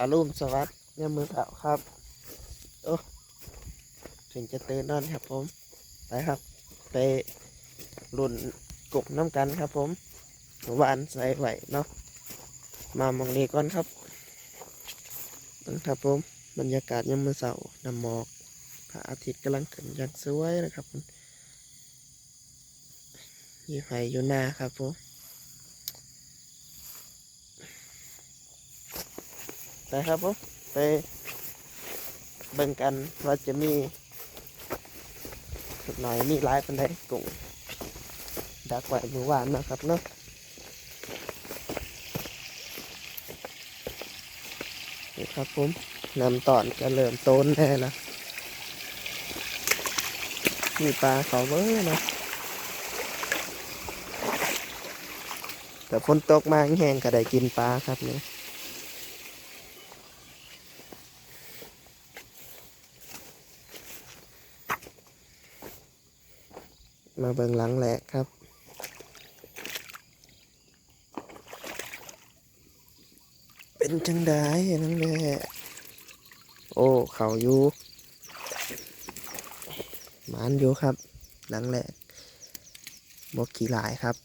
อารุณสวัสดิ์ยามมือเสาครับโอ้ถึงจะตื่นนอนครับผม ไปครับ ไปรุ่นกบน้ำกันครับผมเมื่อวานใส่ไหวเนาะมามองนี้ก่อนครับนะครับผมบรรยากาศยามมือเสาน้ำหมอกพระอาทิตย์กำลังขึ้นอย่างสวยนะครับผมอยู่ไหอยู่นาครับผม ไปครับผมไปเบิ่งกันว่าจะมีหน่อยมีหลายปันไดกุ้งดักไว้เมื่อวานนะครับเนาะนี่ครับผมนำตอนจะเริ่มโตนแน่ละมีปลาเขาเบ้อนะแต่ฝนตกมาแห้งก็ได้กินปลาครับเนี่ย มาเบิ่งหลังแหลกครับ เป็นจังไดนั่นแหละโอ้ เขาอยู่มานอยู่ครับ หลังแหลกบกขี่หลายครับ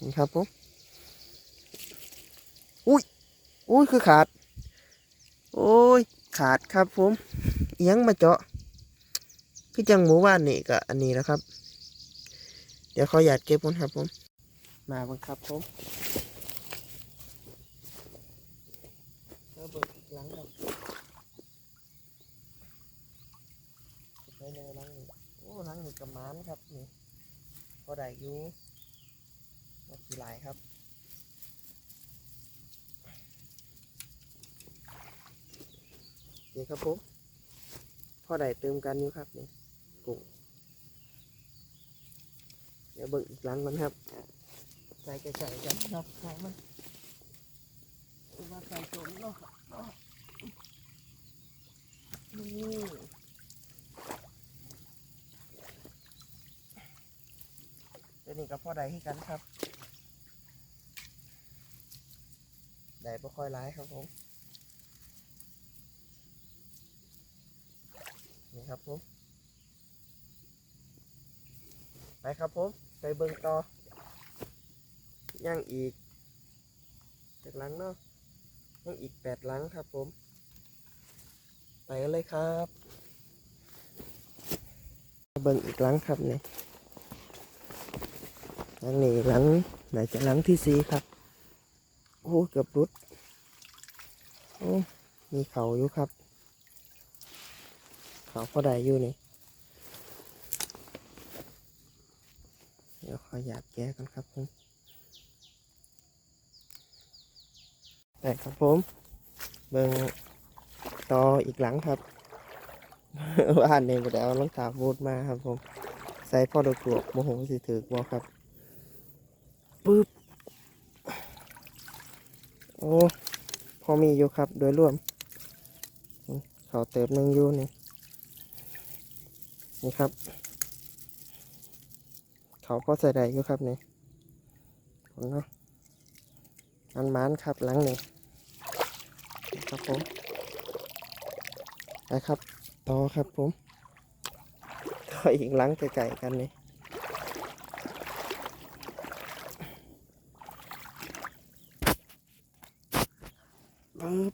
นี่ครับผมอุ้ยอุ้ยคือขาด โอ้ย ขาดครับผมเอียงมาเจาะ คือจังหมูว่านนี่ก็อันนี้แล้วครับ เดี๋ยวเขาอยากเก็บมันครับผม มาบังครับผมเอาเบิกหลังครับไปเลยหลังนี่โอ้หลังนี่กระมานครับนี่ก็ได้อยู่มากี่ลายครับนี่ครับผมพ่อได้เติมกันอยู่ครับนี่ กุ้งเดี๋ยวเบิ่งอีกหลังมันครับใส่ไก่ใส่กันครับใส่มันว่าใส่สมเนาะนี่ตัวนี้ก็พอได้ให้กันครับได้บ่ค่อยร้ายครับผมนี่ครับผม ไปครับผม ไปเบิ่งต่อย่างอีกจากหลังเนาะยังอีกแปดหลังครับผม ไปกันเลยครับ เบิ่งอีกหลังครับเนี่ยหลังนี้หลังไหนจะหลังที่สี่ครับโอ้เกือบรุดโอ้มีเขาอยู่ครับ เขาพอได้อยู่นี่ เดี๋ยวขออยากแก้กันครับผมได้ครับผม เบิ่งต่ออีกหลังครับว่านนี้บ่ได้เอารองเท้าบูทมาครับผม ใส่พ่อดอกกลวกโมโหสิถือบ่ครับปึ๊บโอ้พอมีอยู่ครับโดยรวม เขาเติมหนึ่งอยู่นี่นี่ครับ เขาก็ใส่ได้อยู่ครับนี่ผมเนาะมันมันครับหลังนี่ครับผมไปครับต่อครับผมต่ออีกหลังไก่ๆกันนี่ปึ๊บ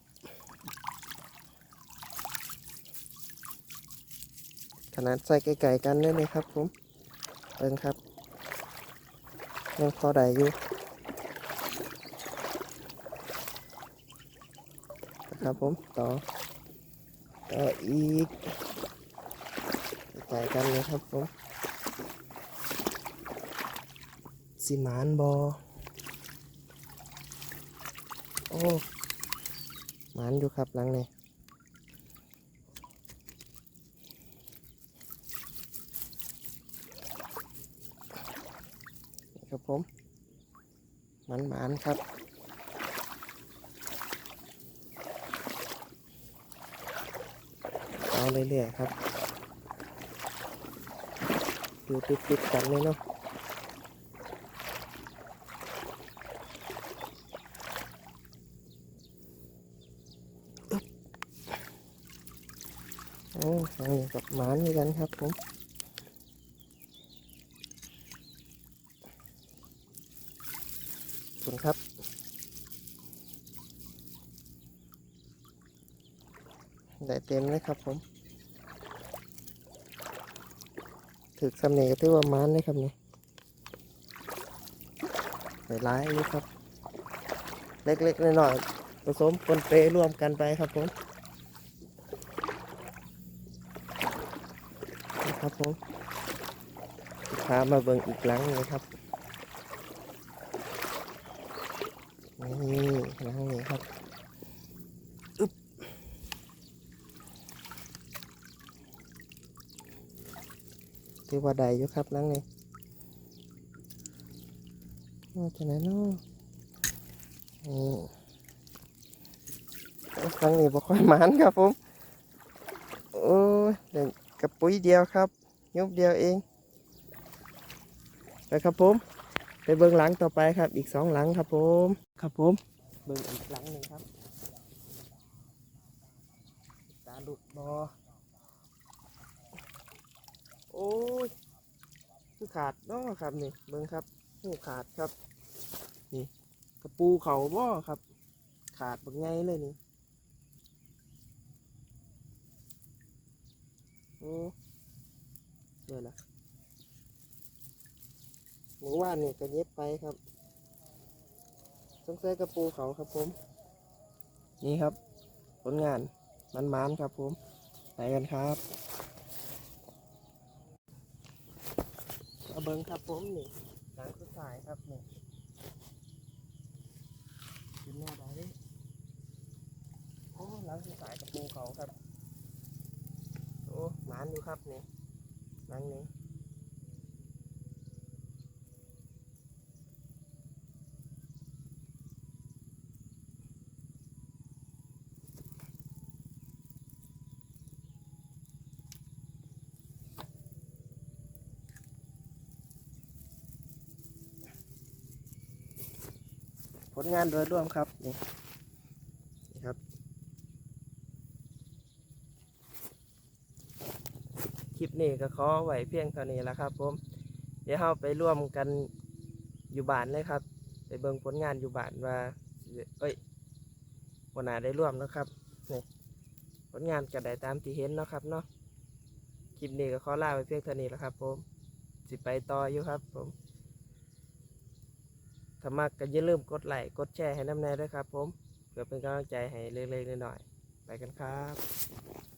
ขนาดใส่ไก่ๆกันเลยนี่ครับผมเบิ่งครับ ยังพอได้อยู่นะครับผมต่อต่ออีกใส่กันเลยครับผมสิมานบอโอ้หมานอยู่ครับหลังเนี่นี่ ครับผมหมันหมานครับเอาเรื่อยๆครับดูติดๆกันเลยเนาะโอ้ยกับหมานด้วยกันครับผม คุณครับ ได้เต็มเลยครับผม ถึกสำเนียงก็ถือว่ามานเลยครับนี่ได้ร้ายเลยครับ เล็กๆน้อยๆผสมปนเปรวมกันไปครับผมครับผมพามาเบิ่งอีกหลังเลยครับ นี่หลังนี้ครับอึ๊บถือว่าได้อยู่ครับหลังนี้มาจากไหนเนาะนี่หลังนี้บ่ค่อยหมานครับผม โอ้ยเดี๋ยวกับปุ๋ยเดียวครับ ยุบเดียวเองไปครับผม ไปเบิ้งหลังต่อไปครับ อีกสองหลังครับผม ครับผม เบิ้งอีกหลังหนึ่งครับ ตาหลุดบอโอ้ย คือขาดเนาะครับนี่ เบิ้งครับหูขาดครับ นี่ กระปูเขาบ่ครับ ขาดบักไงเลยนี่ โอ้เดี๋ยวละ หมูว่านนี่ก็เย็บไปครับสงสัยกระปูเขาครับผม นี่ครับ ผลงานมันมันๆครับผม ไปกันครับมาเบิ้งครับผมนี่หลังสุดท้ายครับนี่กินแน่ได้ดิโอ้หลังสุดท้ายกระปูเขาครับ โอ้หมานอยู่ครับนี่หลังนี้ ลงานโดยรวมครับนี่นี่ครับ คลิปนี้ก็ขอไหวเพียงเท่านี้แล้วครับผม เดี๋ยวเราไปร่วมกันอยู่บ้านเลยครับ ไปเบิ่งผลงานอยู่บ้านว่าเอ้ยวันหนาได้ร่วมนะครับนี่ผลงานก็ได้ตามที่เห็นเนาะครับเนาะคลิปนี้ก็ขอลาไปเพียงเท่านี้แล้วครับ ผม สิไปต่ออยู่ครับผม ถ้ามักก็อย่าลืมกดไลค์กดแชร์ให้น้ำแน่ด้วยครับผมเพื่อเป็นกำลังใจให้เล็กๆน้อยๆไปกันครับ